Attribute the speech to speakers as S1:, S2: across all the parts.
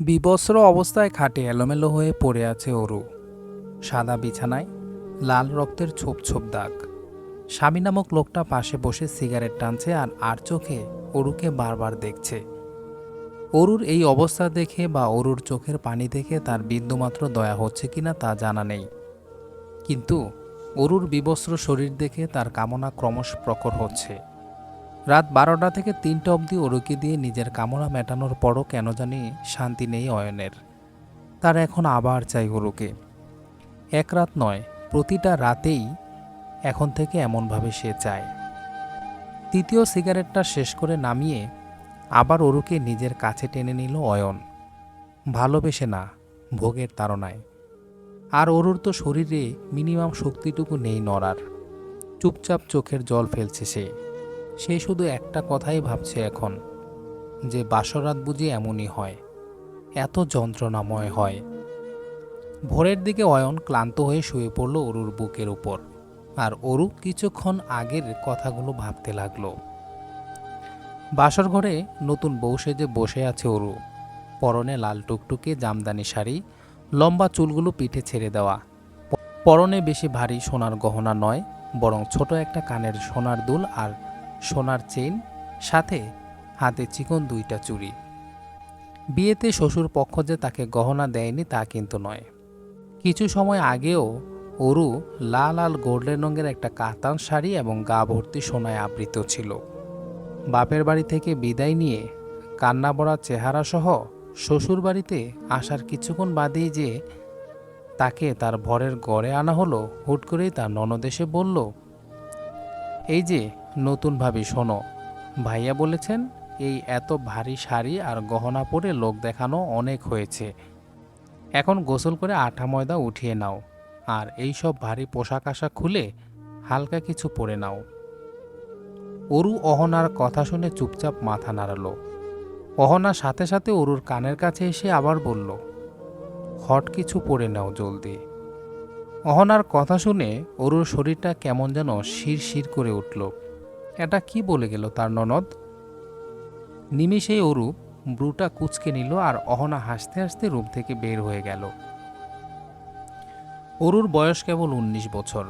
S1: বিবস্ত্র অবস্থায় খাটে এলোমেলো হয়ে পড়ে আছে অরু। সাদা বিছানায়, লাল রক্তের ছোপ ছোপ দাগ। স্বামী নামক লোকটা পাশে বসে সিগারেট টানছে আর আর চোখে অরুকে বারবার দেখছে। অরুর এই অবস্থা দেখে বা অরুর চোখের পানি দেখে তার বিন্দুমাত্র দয়া হচ্ছে কিনা তা জানা নেই। কিন্তু অরুর বিবস্ত্র শরীর দেখে তার কামনা ক্রমশ প্রখর হচ্ছে। রাত বারোটা থেকে তিনটা অবধি অরুকে দিয়ে নিজের কামনা মেটানোর পরও কেন জানি শান্তি নেই অয়নের। তার এখন আবার চাই ওরুকে। এক রাত নয়, প্রতিটা রাতেই এখন থেকে এমনভাবে সে চায়। তৃতীয় সিগারেটটা শেষ করে নামিয়ে আবার ওরুকে নিজের কাছে টেনে নিল অয়ন। ভালোবেসে না, ভোগের তাড়নায়। আর অরুর তো শরীরে মিনিমাম শক্তিটুকু নেই নড়ার। চুপচাপ চোখের জল ফেলছে সে। সে শুধু একটা কথাই ভাবছে এখন, যে বাসরাত বুঝি এমনই হয়, এত যন্ত্রণাময় হয়। ভোরের দিকে অয়ন ক্লান্ত হয়ে শুয়ে পড়ল অরুর বুকের উপর, আর অরু কিছুক্ষণ আগের কথাগুলো ভাবতে লাগল। বাসর ঘরে নতুন বউ সেজে বসে আছে অরু, পরনে লাল টুকটুকে জামদানি শাড়ি, লম্বা চুলগুলো পিঠে ছেড়ে দেওয়া। পরনে বেশি ভারী সোনার গহনা নয়, বরং ছোট একটা কানের সোনার দুল আর সোনার চেইন, সাথে হাতে চিকন দুইটা চুড়ি। বিয়েতে শ্বশুর পক্ষ যে তাকে গহনা দেয়নি তা কিন্তু নয়। কিছু সময় আগেও অরু লাল লাল গোল্ডেন রঙের একটা কাতান শাড়ি এবং গা ভর্তি সোনায় আবৃত ছিল। বাপের বাড়ি থেকে বিদায় নিয়ে কান্না বড়া চেহারা সহ শ্বশুর বাড়িতে আসার কিছুক্ষণ বাদেই যে তাকে তার ভরের গড়ে আনা হলো, হুট করেই তার ননদেশে বলল, এই যে নতুন ভাবি শোনো। ভাইয়া বলেছেন, এই এত ভারী শাড়ি আর গহনা পরে লোক দেখানো অনেক হয়েছে। এখন গোসল করে আঠা ময়দা উঠিয়ে নাও আর এই সব ভারী পোশাক আশাক খুলে হালকা কিছু পরে নাও। অরু অহনার কথা শুনে চুপচাপ মাথা নাড়ালো। অহনা সাথে সাথে অরুর কানের কাছে এসে আবার বলল, হট কিছু পরে নাও জলদি। অহনার কথা শুনে অরুর শরীরটা কেমন যেন শির শির করে উঠল। এটা কি বলে গেল তার ননদ? নিমিষেই অরু ব্রুটা কুচকে নিল আর অহনা হাসতে হাসতে রুম থেকে বের হয়ে গেল। অরুর বয়স কেবল উনিশ বছর।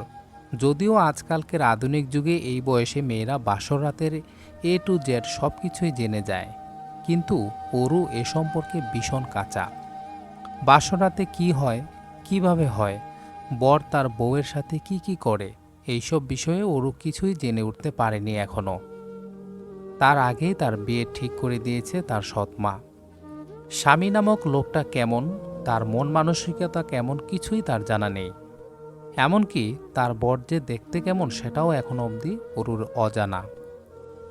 S1: যদিও আজকালকের আধুনিক যুগে এই বয়সে মেয়েরা বাসর রাতের এ টু জেড সব কিছুই জেনে যায়। কিন্তু অরু এ সম্পর্কে ভীষণ কাঁচা। বাসরাতে কী হয়, কীভাবে হয়, বর তার বউয়ের সাথে কি কি করে এইসব বিষয়ে অরু কিছুই জেনে উঠতে পারেনি এখনও। তার আগেই তার বিয়ে ঠিক করে দিয়েছে তার সৎমা স্বামী নামক লোকটা কেমন, তার মন মানসিকতা কেমন কিছুই তার জানা নেই। এমনকি তার বর যে দেখতে কেমন সেটাও এখনও অবধি অরুর অজানা।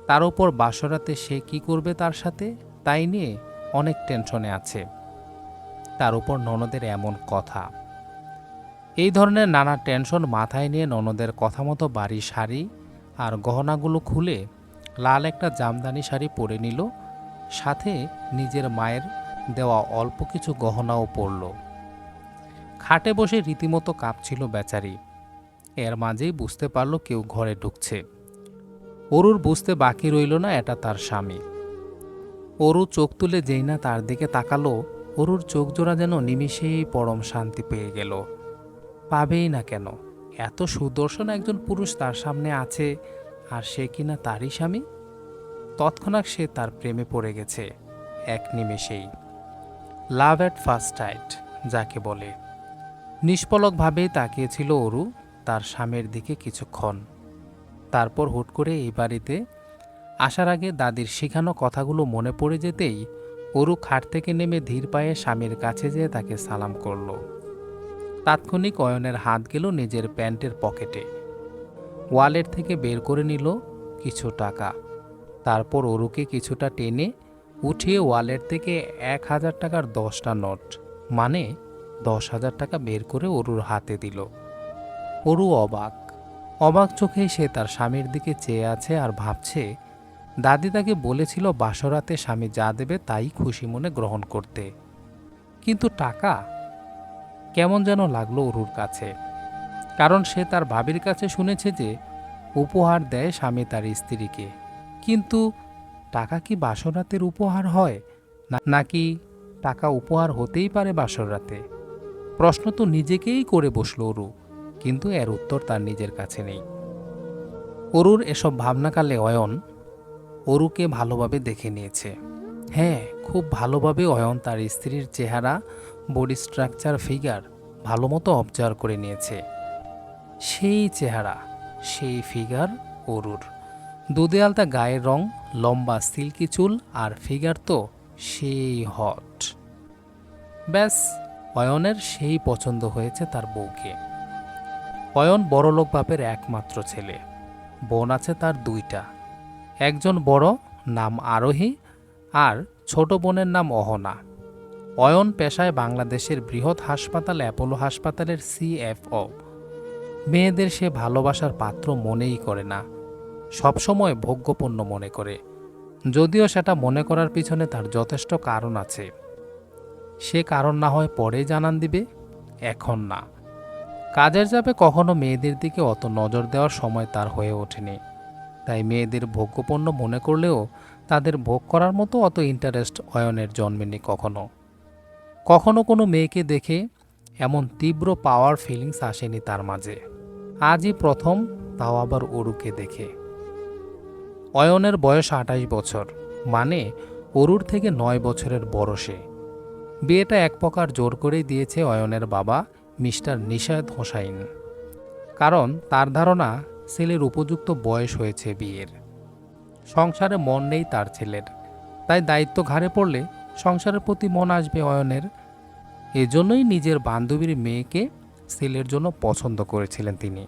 S1: তার উপর বাসরাতে সে কি করবে তার সাথে, তাই নিয়ে অনেক টেনশনে আছে। তার উপর ননদের এমন কথা। এই ধরনের নানা টেনশন মাথায় নিয়ে ননদের কথা মতো বাড়ি শাড়ি আর গহনাগুলো খুলে লাল একটা জামদানি শাড়ি পরে নিল, সাথে নিজের মায়ের দেওয়া অল্প কিছু গহনাও পরল। খাটে বসে রীতিমতো কাঁপছিল বেচারি। এর মাঝেই বুঝতে পারল কেউ ঘরে ঢুকছে। অরুর বুঝতে বাকি রইল না এটা তার স্বামী। অরু চোখ তুলে যেই না তার দিকে তাকালো, অরুর চোখ জোড়া যেন নিমিষেই পরম শান্তি পেয়ে গেল। পাবেই না কেন? এত সুদর্শন একজন পুরুষ তার সামনে আছে, আর সে কিনা তারই স্বামী? তৎক্ষণাৎ সে তার প্রেমে পড়ে গেছে, এক নিমেষেই। লাভ অ্যাট ফার্স্ট টাইট যাকে বলে। নিষ্পলকভাবেই তাকিয়েছিল অরু, তার স্বামীর দিকে কিছুক্ষণ। তারপর হুট করে এই বাড়িতে আসার আগে দাদির শেখানো কথাগুলো মনে পড়ে যেতেই অরু খাট থেকে নেমে ধীর পায়ে স্বামীর কাছে যেয়ে তাকে সালাম করল। তাৎক্ষণিক অয়নের হাত গেল নিজের প্যান্টের পকেটে। ওয়ালেট থেকে বের করে নিল কিছু টাকা। তারপর অরুকে কিছুটা টেনে উঠিয়ে ওয়ালেট থেকে এক হাজার টাকার দশটা নোট মানে দশ হাজার টাকা বের করে অরুর হাতে দিল। অরু অবাক। অবাক চোখেই সে তার স্বামীর দিকে চেয়ে আছে আর ভাবছে, দাদি তাকে বলেছিল বাসরাতে স্বামী যা দেবে তাই খুশি মনে গ্রহণ করতে। কিন্তু টাকা কেমন যেন লাগল অরুর কাছে। কারণ সে তার ভাবির কাছে শুনেছে যে, উপহার দেয় স্বামী তার স্ত্রীকে। কিন্তু টাকা কি বাসরাতের উপহার হয়? নাকি টাকা উপহার হতেই পারে বাসর রাতে প্রশ্ন তো নিজেকেই করে বসল অরু, কিন্তু এর উত্তর তার নিজের কাছে নেই। অরুর এসব ভাবনাকালে অয়ন অরুকে ভালোভাবে দেখে নিয়েছে। হ্যাঁ খুব ভালোভাবে অয়ন তার স্ত্রীর চেহারা বডি স্ট্রাকচার ফিগার ভালো মতো অবজার্ভ করে নিয়েছে। সেই চেহারা, সেই ফিগার অরুর। দুধে আলতা গায়ের রং, লম্বা সিল্কি চুল আর ফিগার তো সেই হট। ব্যাস, অয়নের সেই পছন্দ হয়েছে তার বউকে। অয়ন বড়লোক বাপের একমাত্র ছেলে। বোন আছে তার দুইটা। একজন বড়, নাম আরোহী, আর ছোট বোনের নাম অহনা। অয়ন পেশায় বাংলাদেশের বৃহৎ হাসপাতাল অ্যাপোলো হাসপাতালের সিএফও মেয়েদের সে ভালোবাসার পাত্র মনেই করে না, সবসময় ভোগ্যপণ্য মনে করে। যদিও সেটা মনে করার পিছনে তার যথেষ্ট কারণ আছে। সে কারণ না হয় পরে জানান দিবে, এখন না। কাজের চাপে কখনো মেয়েদের দিকে অত নজর দেওয়ার সময় তার হয়ে ওঠেনি। তাই মেয়েদের ভোগ্যপণ্য মনে করলেও তাদের ভোগ করার মতো অত ইন্টারেস্ট অয়নের জন্মেনি কখনো। কখনো কোনো মেয়েকে দেখে এমন তীব্র পাওয়ার ফিলিংস আসেনি তার মাঝে। আজই প্রথম, তাও আবার অরুকে দেখে। অয়নের বয়স আঠাশ বছর মানে অরুর থেকে নয় বছরের বড় সে। বিয়েটা এক প্রকার জোর করেই দিয়েছে অয়নের বাবা, মিস্টার নিশাদ হোসাইন। কারণ তার ধারণা, ছেলের উপযুক্ত বয়স হয়েছে বিয়ের। সংসারে মন নেই তার ছেলের। তাই দায়িত্ব ঘাড়ে পড়লে সংসারের প্রতি মন আসবে অয়নের। এজন্যই নিজের বান্ধবীর মেয়েকে সেলের জন্য পছন্দ করেছিলেন তিনি।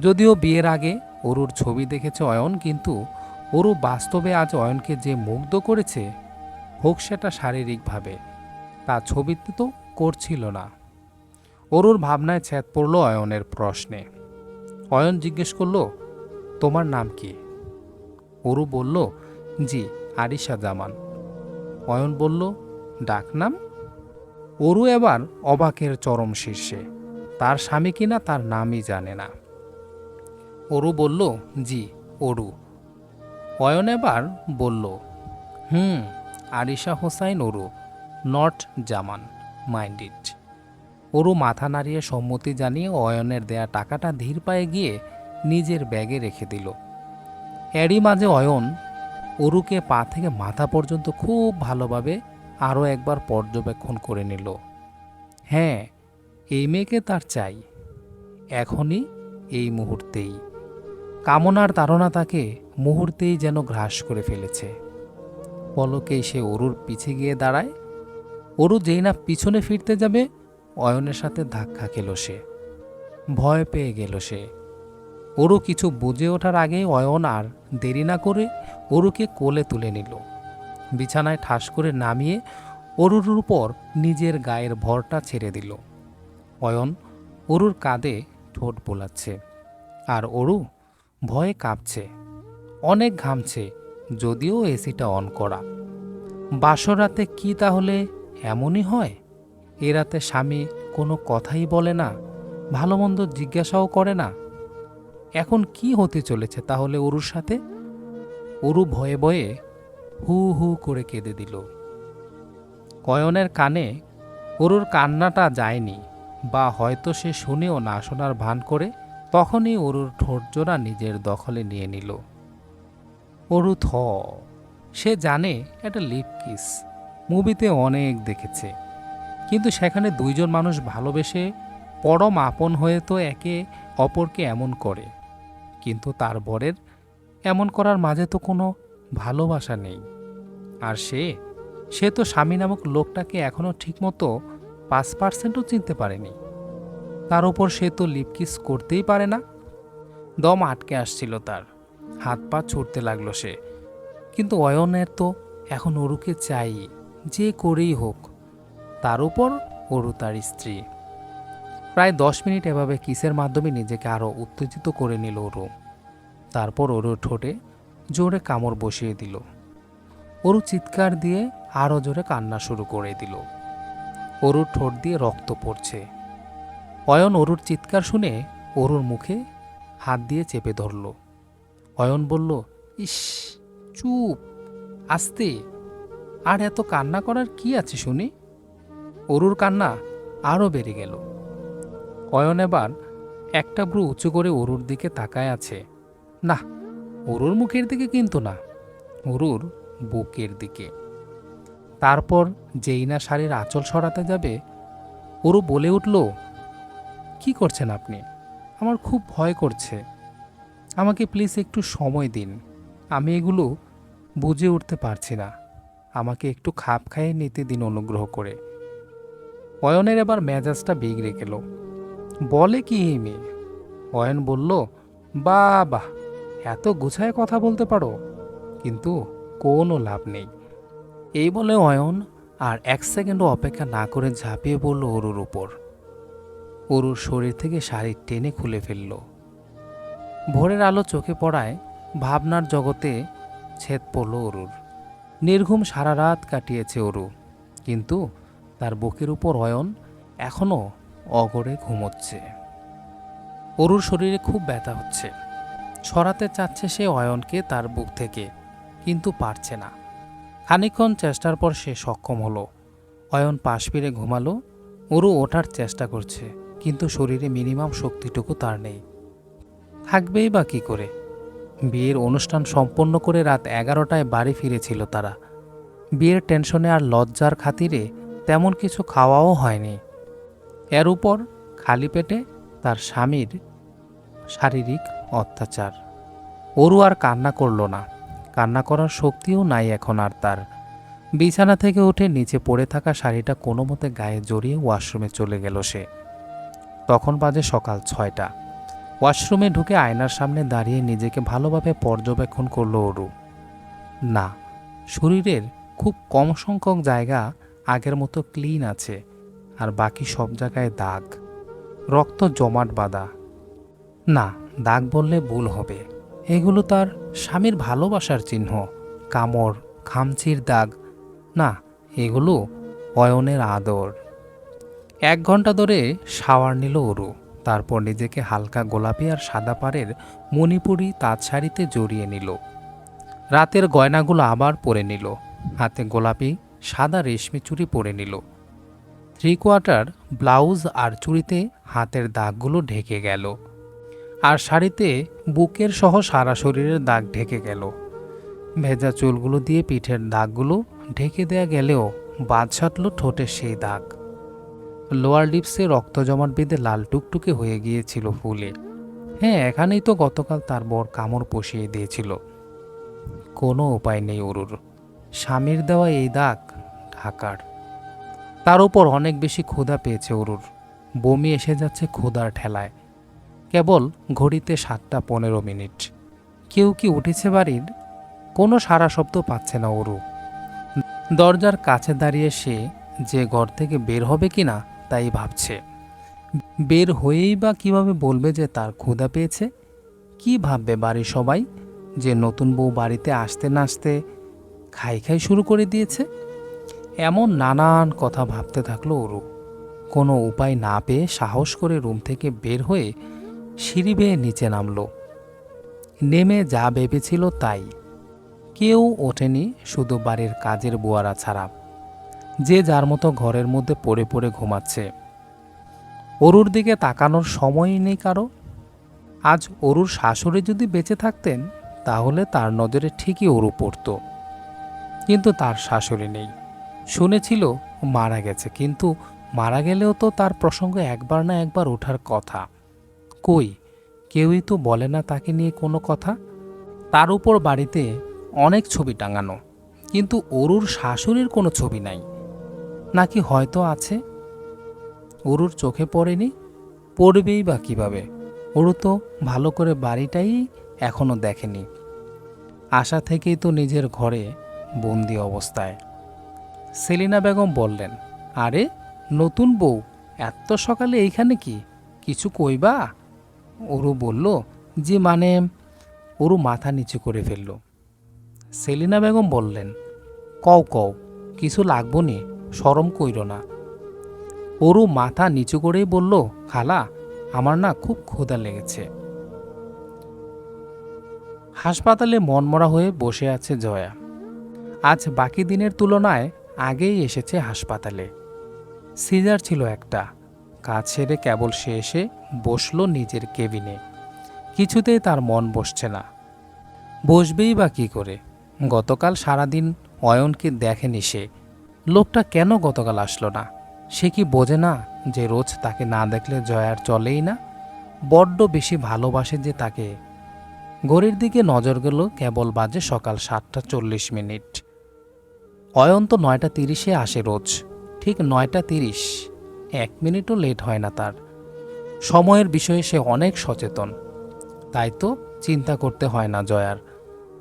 S1: যদিও বিয়ের আগে অরুর ছবি দেখেছে অয়ন, কিন্তু অরু বাস্তবে আজ অয়নকে যে মুগ্ধ করেছে, হোক সেটা শারীরিকভাবে, তা ছবিতে তো করছিল না। অরুর ভাবনায় ছেদ পড়ল অয়নের প্রশ্নে। অয়ন জিজ্ঞেস করল, তোমার নাম কি? অরু বলল, জি, আরিশা জামান। অয়ন বলল ডাকনাম অরু এবার অবাকের চরম শীর্ষে, তার স্বামী কিনা তার নামই জানে না? অরু বলল, জি, অরু। অয়ন এবার বলল, হুম, Arisha Hossain Aru, not Zaman, mind it. Aru মাথা নাড়িয়ে সম্মতি জানিয়ে অয়নের দেয়া টাকাটা ধীর পায়ে গিয়ে নিজের ব্যাগে রেখে দিল। এরই মাঝে অয়ন অরুকে পা থেকে মাথা পর্যন্ত খুব ভালোভাবে আরও একবার পর্যবেক্ষণ করে নিল। হ্যাঁ এই মেয়েকে তার চাই। এখনই এই মুহূর্তেই। কামনার তাড়না তাকে মুহূর্তেই যেন গ্রাস করে ফেলেছে। পলকেই সে অরুর পিছে গিয়ে দাঁড়ায়। অরু যেই না পিছনে ফিরতে যাবে, অয়নের সাথে ধাক্কা খেল সে। ভয় পেয়ে গেল সে। অরু কিছু বুঝে ওঠার আগে অয়ন আর দেরি না করে অরুকে কোলে তুলে নিল। বিছানায় ঠাস করে নামিয়ে অরুর উপর নিজের গায়ের ভরটা ছেড়ে দিল। অয়ন অরুর কাঁধে ঠোঁট বোলাচ্ছে আর অরু ভয়ে কাঁপছে, অনেক ঘামছে, যদিও এসিটা অন করা। বাসর রাতে কি তাহলে এমনই হয়? এ রাতে স্বামী কোনো কথাই বলে না ভালো মন্দ জিজ্ঞাসাও করে না। এখন কি হতে চলেছে তাহলে অরুর সাথে? অরু ভয়ে ভয়ে হু হু করে কেঁদে দিল। কয়নের কানে অরুর কান্নাটা যায়নি বা হয়তো সে শুনেও না শোনার ভান করে তখনই অরুর ঠোঁটজোড়া নিজের দখলে নিয়ে নিল। অরু থ, সে জানে এটা লিপ কিস। মুভিতে অনেক দেখেছে। কিন্তু সেখানে দুইজন মানুষ ভালোবেসে পরম আপন হয়ে তো একে অপরকে এমন করে। কিন্তু তার বরের এমন করার মাঝে তো কোনো ভালোবাসা নেই। আর সে সে তো স্বামী নামক লোকটাকে এখনও ঠিকমতো পাঁচ পার্সেন্টও চিনতে পারেনি। তার উপর সে তো লিপকিস করতেই পারে না। দম আটকে আসছিল তার। হাত পা ছুটতে লাগল সে। কিন্তু অয়নের তো এখন অরুকে চাই, যে করেই হোক। তার উপর অরু তার স্ত্রী। প্রায় দশ মিনিট এভাবে কিসের মাধ্যমে নিজেকে আরও উত্তেজিত করে নিল অরু। তারপর অরু ঠোঁটে জোরে কামড় বসিয়ে দিল। অরু চিৎকার দিয়ে আরও জোরে কান্না শুরু করে দিল। অরুর ঠোঁট দিয়ে রক্ত পড়ছে। অয়ন অরুর চিৎকার শুনে অরুর মুখে হাত দিয়ে চেপে ধরল। অয়ন বলল, ইস, চুপ, আস্তে। আর এত কান্না করার কি আছে শুনি? অরুর কান্না আরও বেড়ে গেল। অয়ন এবার একটা ব্রু উঁচু করে অরুর দিকে তাকায় আছে। না অরুর মুখের দিকে কিন্তু না, অরুর বুকের দিকে। তারপর যেই না শাড়ির আঁচল সরাতে যাবে, অরু বলে উঠল, কি করছেন আপনি? আমার খুব ভয় করছে। আমাকে প্লিজ একটু সময় দিন। আমি এগুলো বুঝে উঠতে পারছি না। আমাকে একটু খাপ খাইয়ে নিতে দিন অনুগ্রহ করে। অয়নের এবার মেজাজটা বিগড়ে গেল। বলে কি এই মেয়ে? অয়ন বলল বা বাহ এত গুছায় কথা বলতে পারো। কিন্তু কোনো লাভ নেই। এই বলে অয়ন আর এক সেকেন্ডও অপেক্ষা না করে ঝাঁপিয়ে পড়ল অরুর উপর। অরুর শরীর থেকে শাড়ি টেনে খুলে ফেলল। ভোরের আলো চোখে পড়ায় ভাবনার জগতে ছেদ পড়ল অরুর। নির্ঘুম সারা রাত কাটিয়েছে অরু। কিন্তু তার বুকের উপর অয়ন এখনও অগড়ে ঘুমোচ্ছে। অরুর শরীরে খুব ব্যথা হচ্ছে। সরাতে চাচ্ছে সে অয়নকে তার বুক থেকে, কিন্তু পারছে না। খানিকক্ষণ চেষ্টার পর সে সক্ষম হলো। অয়ন পাশ ফিরে ঘুমালো। অরু ওঠার চেষ্টা করছে, কিন্তু শরীরে মিনিমাম শক্তিটুকু তার নেই। থাকবেই বা কী করে? বিয়ের অনুষ্ঠান সম্পন্ন করে রাত এগারোটায় বাড়ি ফিরেছিল তারা। বিয়ের টেনশনে আর লজ্জার খাতিরে তেমন কিছু খাওয়াও হয়নি। এর উপর খালি পেটে তার স্বামীর শারীরিক অত্যাচার। অরু আর কান্না করল না। কান্না করার শক্তিও নাই এখন আর তার। বিছানা থেকে উঠে নিচে পড়ে থাকা শাড়িটা কোনো মতে গায়ে জড়িয়ে ওয়াশরুমে চলে গেল সে। তখন বাজে সকাল ছয়টা। ওয়াশরুমে ঢুকে আয়নার সামনে দাঁড়িয়ে নিজেকে ভালোভাবে পর্যবেক্ষণ করল অরু। না, শরীরের খুব কম সংখ্যক জায়গা আগের মতো ক্লিন আছে। আর বাকি সব জায়গায় দাগ। রক্ত জমাট বাঁধা। না, দাগ বললে ভুল হবে। এগুলো তার স্বামীর ভালোবাসার চিহ্ন। কামড়, খামচির দাগ। না, এগুলো অয়নের আদর। এক ঘণ্টা ধরে শাওয়ার নিল অরু। তারপর নিজেকে হালকা গোলাপি আর সাদা পাড়ের মণিপুরি তাঁত শাড়িতে জড়িয়ে নিল। রাতের গয়নাগুলো আবার পরে নিল। হাতে গোলাপি, সাদা রেশমি চুড়ি পরে নিল। থ্রি কোয়ার্টার ব্লাউজ আর চুড়িতে হাতের দাগগুলো ঢেকে গেল। আর শাড়িতে বুকের সহ সারা শরীরের দাগ ঢেকে গেল। ভেজা চুলগুলো দিয়ে পিঠের দাগগুলো ঢেকে দেয়া গেলেও বাদ সাটল ঠোঁটের সেই দাগ। লোয়ার লিপসে রক্ত জমাট বেঁধে লাল টুকটুকে হয়ে গিয়েছিল ফুলে। হ্যাঁ এখানেই তো গতকাল তার বর কামড় পশিয়ে দিয়েছিল। কোনো উপায় নেই অরুর। স্বামীর দেওয়া এই দাগ ঢাকার। তার উপর অনেক বেশি ক্ষুধা পেয়েছে অরুর। বমি এসে যাচ্ছে ক্ষুধার ঠেলায়। কেবল ঘড়িতে সাতটা পনেরো মিনিট। কেউ কি উঠেছে বাড়ির? কোনো সারা শব্দ পাচ্ছে না অরু। দরজার কাছে দাঁড়িয়ে সে যে ঘর থেকে বের হবে কিনা, তাই ভাবছে। বের হয়েই বা কীভাবে বলবে যে তার ক্ষুধা পেয়েছে? কি ভাববে বাড়ির সবাই? যে নতুন বউ বাড়িতে আসতে না আসতে খাই খাই শুরু করে দিয়েছে? এমন নানান কথা ভাবতে থাকল অরু কোনো উপায় না পেয়ে সাহস করে রুম থেকে বের হয়ে সিঁড়ি বেয়ে নিচে নামল। নেমে যা ভেবেছিল তাই। কেউ ওঠেনি শুধু বাড়ির কাজের বুয়ারা ছাড়া। যে যার মতো ঘরের মধ্যে পড়ে পড়ে ঘুমাচ্ছে। অরুর দিকে তাকানোর সময়ই নেই কারও। আজ অরুর শাশুড়ি যদি বেঁচে থাকতেন, তাহলে তার নজরে ঠিকই অরু পড়ত। কিন্তু তার শাশুড়ি নেই। শুনেছিল মারা গেছে, কিন্তু মারা গেলেও তো তার প্রসঙ্গ একবার না একবার ওঠার কথা। কই, কেউই তো বলে না তাকে নিয়ে কোনো কথা? তার উপর বাড়িতে অনেক ছবি টাঙানো, কিন্তু অরুর শাশুড়ির কোনো ছবি নাই। নাকি হয়তো আছে? অরুর চোখে পড়েনি? পড়বেই বা কীভাবে? অরু তো ভালো করে বাড়িটাই এখনও দেখেনি। আশা থেকেই তো নিজের ঘরে বন্দি অবস্থায়। সেলিনা বেগম বললেন, আরে, নতুন বউ, এত সকালে এইখানে কি? কিছু কইবা ওরু বলল যে মানে? ওরু মাথা নিচু করে ফেলল। সেলিনা বেগম বললেন, কও কও, কিছু লাগবো নি সরম কইর না। ওরু মাথা নিচু করেই বলল, খালা, আমার না খুব ক্ষুধা লেগেছে। হাসপাতালে মনমরা হয়ে বসে আছে জয়া। আজ বাকি দিনের তুলনায় আগেই এসেছে হাসপাতালে। সিজার ছিল একটা। কাজ সেরে কেবল সে এসে বসল নিজের কেবিনে। কিছুতেই তার মন বসছে না। বসবেই বা কী করে? গতকাল সারাদিন অয়নকে দেখেনি সে। লোকটা কেন গতকাল আসলো না? সে কি বোঝে না যে রোজ তাকে না দেখলে জয়ার চলেই না? বড্ড বেশি ভালোবাসে যে তাকে। ঘড়ির দিকে নজর গেল কেবল বাজে সকাল সাতটা চল্লিশ মিনিট। অয়ন তো নয়টা তিরিশে আসে রোজ। ঠিক নয়টা তিরিশ। এক মিনিটও লেট হয় না তার। সময়ের বিষয়ে সে অনেক সচেতন। তাই তো চিন্তা করতে হয় না জয়ার।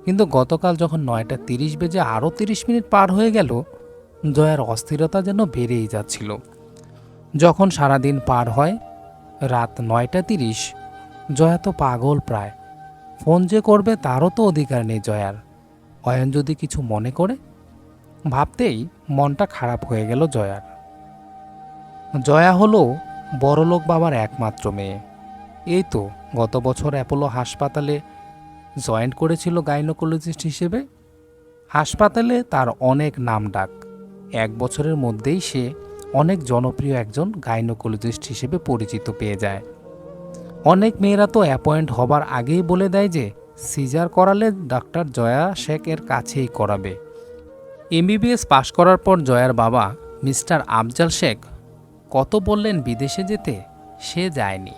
S1: কিন্তু গতকাল যখন নয়টা তিরিশ বেজে আরও তিরিশ মিনিট পার হয়ে গেল, জয়ার অস্থিরতা যেন বেড়েই যাচ্ছিল। যখন সারাদিন পার হয়, রাত নয়টা তিরিশ, জয়া তো পাগল প্রায়। ফোন যে করবে তারও তো অধিকার নেই জয়ার। অয়ন যদি কিছু মনে করে ভাবতেই মনটা খারাপ হয়ে গেল জয়ার। জয়া হলো বড়লোক বাবার একমাত্র মেয়ে। এই তো গত বছর অ্যাপোলো হাসপাতালে জয়েন্ট করেছিল গাইনোকোলজিস্ট হিসেবে। হাসপাতালে তার অনেক নাম ডাক। এক বছরের মধ্যেই সে অনেক জনপ্রিয় একজন গাইনোকোলজিস্ট হিসেবে পরিচিত পেয়ে যায়। অনেক মেয়েরা তো অ্যাপয়েন্ট হবার আগেই বলে দেয় যে সিজার করালে ডাক্তার জয়া শেখের কাছেই করাবে। এমবিবিএস পাশ করার পর জয়ার বাবা, মিস্টার আফজাল শেখ, কত বললেন বিদেশে যেতে? সে যায়নি।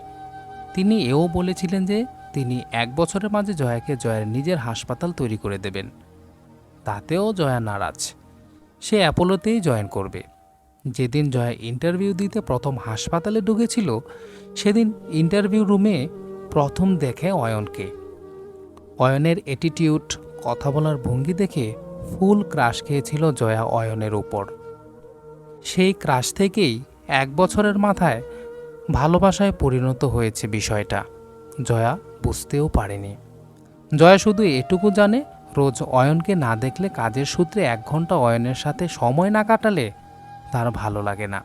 S1: তিনি এও বলেছিলেন যে, তিনি এক বছরের মাঝে জয়াকে জয়ের নিজের হাসপাতাল তৈরি করে দেবেন। তাতেও জয়া নারাজ। সে অ্যাপোলোতেই জয়েন করবে। যেদিন জয়া ইন্টারভিউ দিতে প্রথম হাসপাতালে ঢুকেছিল, সেদিন ইন্টারভিউ রুমে প্রথম দেখে অয়নকে। অয়নের অ্যাটিটিউড কথা বলার ভঙ্গি দেখে ফুল ক্রাশ খেয়েছিল জয়া অয়নের উপর। সেই ক্রাশ থেকেই এক বছরের মাথায় ভালোবাসায় পরিণত হয়েছে বিষয়টা। জয়া বুঝতেও পারেনি। জয়া শুধু এটুকু জানে, রোজ অয়নকে না দেখলে কাজের সূত্রে এক ঘণ্টা অয়নের সাথে সময় না কাটালে তার ভালো লাগে না।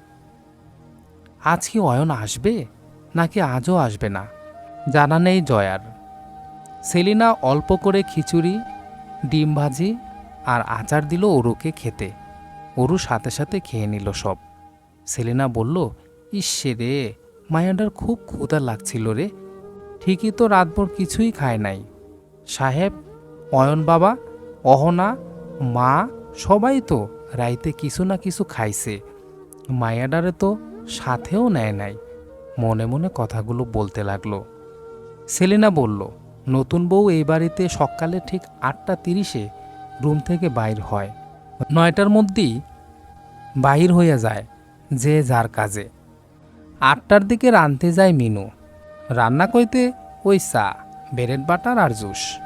S1: আজ কি অয়ন আসবে? নাকি আজও আসবে না? জানা নেই জয়ার। সেলিনা অল্প করে খিচুড়ি, ডিম ভাজি আর আচার দিল অরুকে খেতে। ওরু সাথে সাথে খেয়ে নিল সব। সেলিনা বলল, ইসে রে, মায়াডার খুব ক্ষুধা লাগছিল রে। ঠিকই তো রাতভর কিছুই খায় নাই। সাহেব, অয়ন বাবা, অহনা, মা, সবাই তো রাইতে কিছু না কিছু খাইছে। মায়াডারে তো সাথেও নেয় নাই। মনে মনে কথাগুলো বলতে লাগল। সেলিনা বলল, নতুন বউ এই বাড়িতে সকালে ঠিক আটটা তিরিশে রুম থেকে বাইর হয়। নয়টার মধ্যেই বাহির হইয়া যায়, যে যার কাজে। আটটার দিকে রানতে যায় মিনু। রান্না কইতে ওই চা, ব্রেড বাটার আর জুস।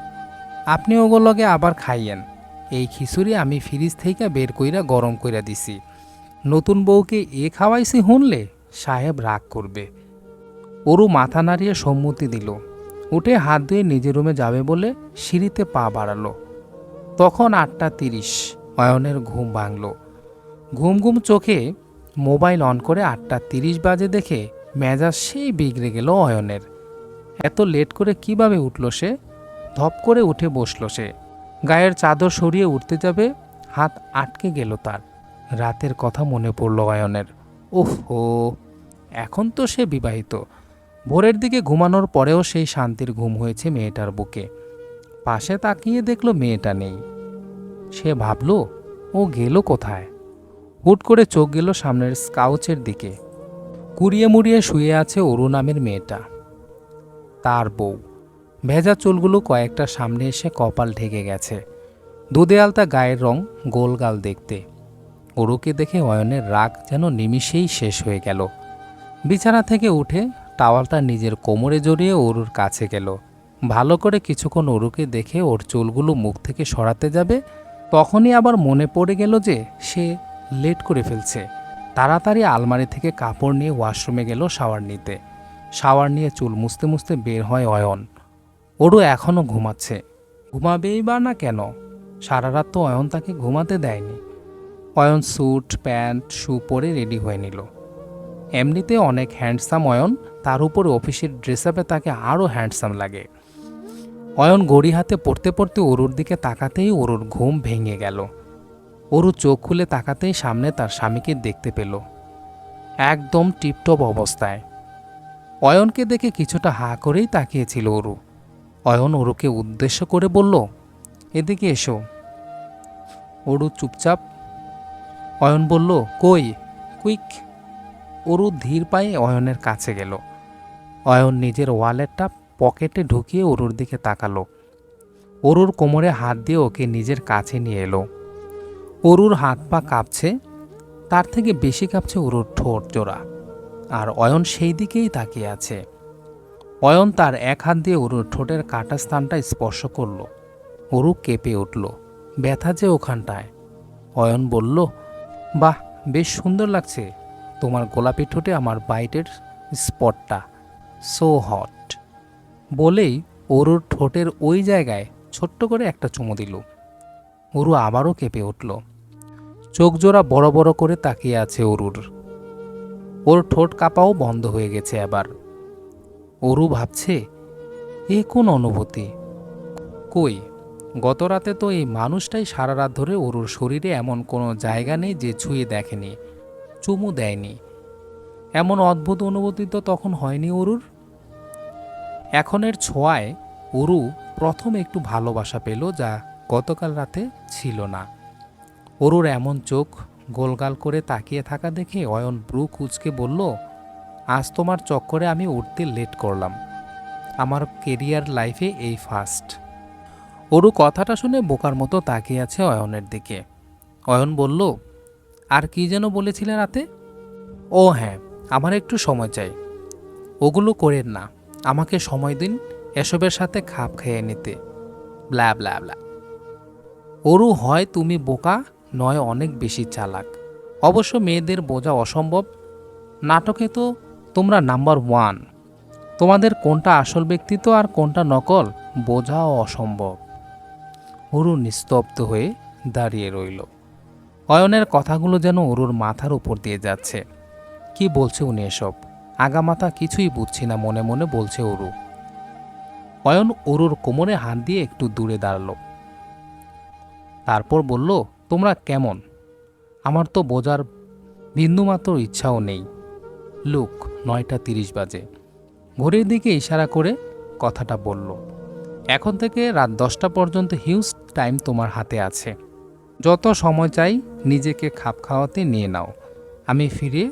S1: আপনি ওগুলোকে আবার খাইয়েন। এই খিচুড়ি আমি ফ্রিজ থেকে বের কইরা গরম কইরা দিছি। নতুন বউকে এ খাওয়াইছি হুনলে সাহেব রাগ করবে। ওরু মাথা নাড়িয়ে সম্মতি দিল। উঠে হাত ধুয়ে নিজের রুমে যাবে বলে সিঁড়িতে পা বাড়ালো। তখন আটটা তিরিশ অয়নের ঘুম ভাঙল। ঘুম ঘুম চোখে মোবাইল অন করে আটটা তিরিশ বাজে দেখে মেজাজ সেই বিগড়ে গেল অয়নের। এত লেট করে কীভাবে উঠল সে? ধপ করে উঠে বসল সে। গায়ের চাদর সরিয়ে উঠতে যাবে, হাত আটকে গেল তার। রাতের কথা মনে পড়ল অয়নের। উফ ও এখন তো সে বিবাহিত। ভোরের দিকে ঘুমানোর পরেও সেই শান্তির ঘুম হয়েছে মেয়েটার বুকে। পাশে তাকিয়ে দেখল মেয়েটা নেই। সে ভাবল, ও গেল কোথায়? হুট করে চোখ গেল সামনের স্কাউচের দিকে। কুড়িয়ে মুড়িয়ে শুয়ে আছে অরু নামের মেয়েটা। তার বউ। ভেজা চুলগুলো কয়েকটা সামনে এসে কপাল ঢেকে গেছে। দুধে আলতা গায়ের রং গোলগাল দেখতে। অরুকে দেখে অয়নের রাগ যেন নিমিষেই শেষ হয়ে গেল। বিছানা থেকে উঠে টাওয়ালটা নিজের কোমরে জড়িয়ে অরুর কাছে গেল। ভালো করে কিছুক্ষণ অরুকে দেখে ওর চুলগুলো মুখ থেকে সরাতে যাবে, তখনই আবার মনে পড়ে গেল যে সে লেট করে ফেলছে। তাড়াতাড়ি আলমারি থেকে কাপড় নিয়ে ওয়াশরুমে গেল শাওয়ার নিতে। শাওয়ার নিয়ে চুল মুছতে মুছতে বের হয় অয়ন। ওরও এখনও ঘুমাচ্ছে। ঘুমাবেই বা না কেন? সারা রাত তো অয়ন তাকে ঘুমাতে দেয়নি। অয়ন স্যুট, প্যান্ট, শু পরে রেডি হয়ে নিল। এমনিতে অনেক হ্যান্ডসাম অয়ন, তার উপর অফিসের ড্রেস আপে তাকে আরও হ্যান্ডসাম লাগে। অয়ন গড়ি হাতে পড়তে পড়তে অরুর দিকে তাকাতেই অরুর ঘুম ভেঙে গেল। অরু চোখ খুলে তাকাতেই সামনে তার স্বামীকে দেখতে পেল। একদম টিপটপ অবস্থায়। অয়নকে দেখে কিছুটা হা করেই তাকিয়েছিল অরু। অয়ন অরুকে উদ্দেশ্য করে বলল, এদিকে এসো। অরু চুপচাপ, অয়ন বলল, কই? কুইক। অরু ধীর পায়ে অয়নের কাছে গেল। অয়ন নিজের ওয়ালেটটা পকেটে ঢুকিয়ে অরুর দিকে তাকালো। অরুর কোমরে হাত দিয়ে ওকে নিজের কাছে নিয়ে এলো। অরুর হাত পা কাঁপছে, তার থেকে বেশি কাঁপছে অরুর ঠোঁট জোড়া, আর অয়ন সেই দিকেই তাকিয়ে আছে। অয়ন তার এক হাত দিয়ে অরুর ঠোঁটের কাটা স্থানটা স্পর্শ করল। অরু কেঁপে উঠল, ব্যথা যে ওখানটায়। অয়ন বলল, বাহ, বেশ সুন্দর লাগছে। তোমার গোলাপি ঠোঁটে আমার বাইটের স্পটটা সো হট বলেই অরুর ঠোঁটের ওই জায়গায় ছোট্ট করে একটা চুমু দিল। অরু আবারও কেঁপে উঠল। চোখ জোড়া বড় বড় করে তাকিয়ে আছে অরুর। ওর ঠোঁট কাঁপাও বন্ধ হয়ে গেছে আবার। অরু ভাবছে, এ কোন অনুভূতি? কই গত রাতে তো এই মানুষটাই সারা রাত ধরে অরুর শরীরে এমন কোনো জায়গা নেই যে ছুঁয়ে দেখেনি, চুমু দেয়নি। এমন অদ্ভুত অনুভূতি তো তখন হয়নি অরুর? এখনের ছোঁয়ায় অরু প্রথম একটু ভালোবাসা পেল যা গতকাল রাতে ছিল না। অরুর এমন চোখ গোলগাল করে তাকিয়ে থাকা দেখে অয়ন ব্রু কুচকে বলল, আজ তোমার চক্করে আমি উঠতে লেট করলাম। আমার কেরিয়ার লাইফে এই ফার্স্ট অরু কথাটা শুনে বোকার মতো তাকিয়ে আছে অয়নের দিকে। অয়ন বলল, আর কি যেন বলেছিলে রাতে? ও হ্যাঁ আমার একটু সময় চাই। ওগুলো করেন না। আমাকে সময় দিন এসবের সাথে খাপ খেয়ে নিতে। ব্লা ব্লা ব্লা। অরু, হয় তুমি বোকা, নয় অনেক বেশি চালাক। অবশ্য মেয়েদের বোঝা অসম্ভব। নাটকে তো তোমরা নাম্বার ওয়ান। তোমাদের কোনটা আসল ব্যক্তিত্ব আর কোনটা নকল, বোঝাও অসম্ভব। অরু নিস্তব্ধ হয়ে দাঁড়িয়ে রইল। অয়নের কথাগুলো যেন অরুর মাথার উপর দিয়ে যাচ্ছে। কি বলছে উনি এসব? আগামাথা কিছুই বুঝছি না, মনে মনে বলছে অরু। অয়ন অরুর কোমরে হাত দিয়ে একটু দূরে দাঁড়াল। তারপর বলল, তোমরা কেমন? আমার তো বোঝার বিন্দুমাত্র ইচ্ছাও নেই। লুক, নয়টা তিরিশ বাজে। ঘড়ির দিকে ইশারা করে কথাটা বলল, এখন থেকে রাত দশটা পর্যন্ত হিউজ টাইম তোমার হাতে আছে। যত সময় চাই নিজেকে খাপ খাওয়াতে নিয়ে নাও। আমি ফিরে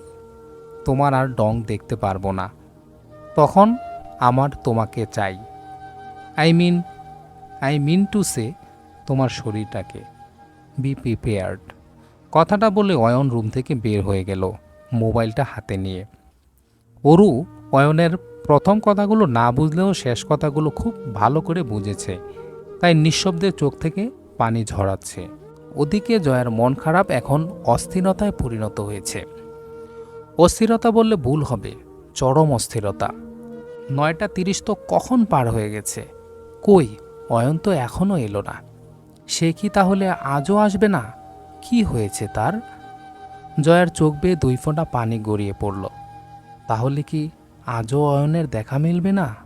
S1: তোমার আর ডং দেখতে পারব না। তখন আমার তোমাকে চাই। I mean I mean to say তোমার শরীরটাকে। বি প্রিপেয়ার্ড কথাটা বলে অয়ন রুম থেকে বের হয়ে গেল মোবাইলটা হাতে নিয়ে। অরু অয়নের প্রথম কথাগুলো না বুঝলেও শেষ কথাগুলো খুব ভালো করে বুঝেছে। তাই নিঃশব্দে চোখ থেকে পানি ঝরাচ্ছে। ওদিকে জয়ার মন খারাপ এখন অস্থিরতায় পরিণত হয়েছে। অস্থিরতা বললে ভুল হবে, চরম অস্থিরতা। নয়টা তিরিশ তো কখন পার হয়ে গেছে? কই, অয়ন তো এখনও এলো না। সে কি তাহলে আজও আসবে না? কি হয়েছে তার? জয়ার চোখ বেয়ে দুই ফোঁটা পানি গড়িয়ে পড়ল। তাহলে কি আজও অয়নের দেখা মিলবে না?